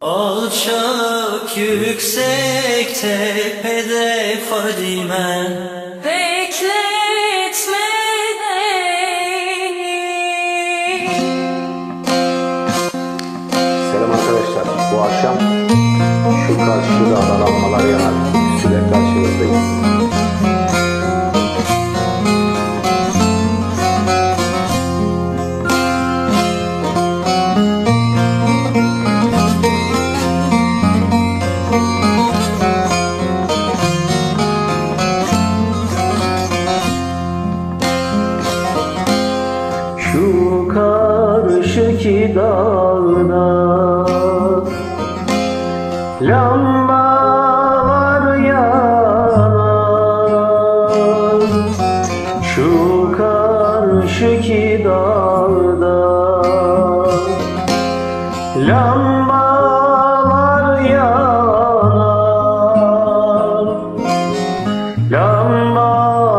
Alçak yüksek tepede Fadime Bekletme beni Selam arkadaşlar. Bu akşam şu karşı dağdan almalar yanar. Süre karşınızdayız. Karşıki dağda Lambalar yanar. Şu karşıki dağda. Lambalar yanar. Lambaların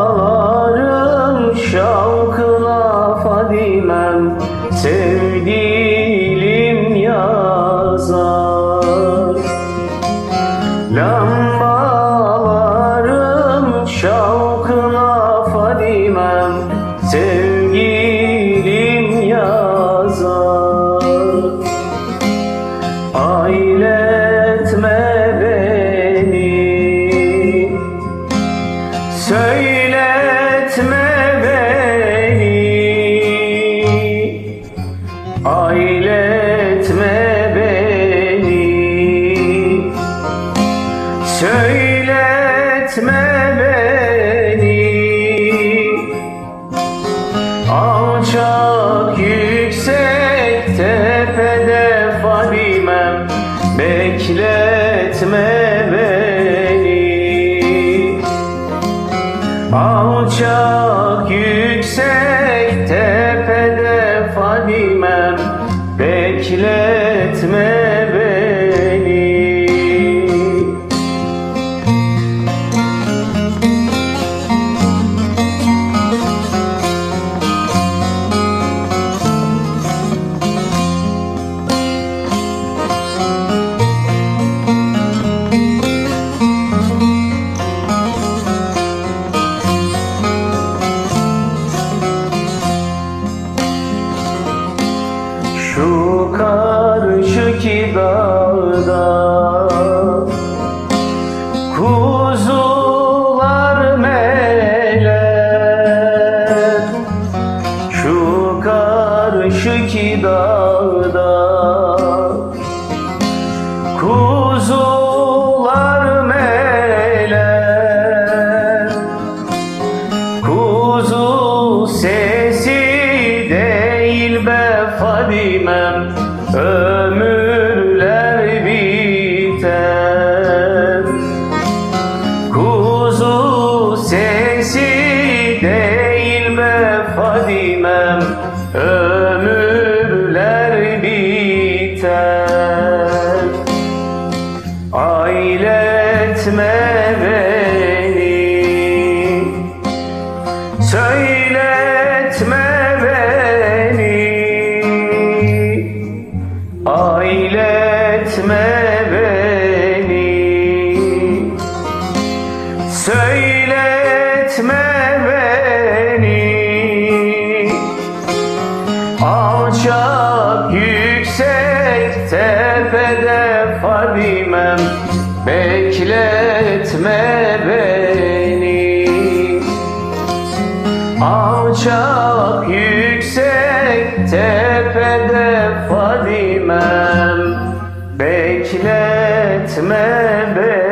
Söyletme beni. Alçak yüksek tepede Fadimem Bekletme beni. Alçak yüksek tepede Fadimem Bekletme dağda. Kuzular meler Şu karşıki dağda. Kuzular meler Kuzu sesi değil be Fadimem. Ömürler değil be Fadimem Ömürler biter. Ailetme beni Söyletme beni. Ailetme beni Söyletme beni tepede Fadimem Bekletme beni. Alçak yüksek tepede Fadimem Bekletme beni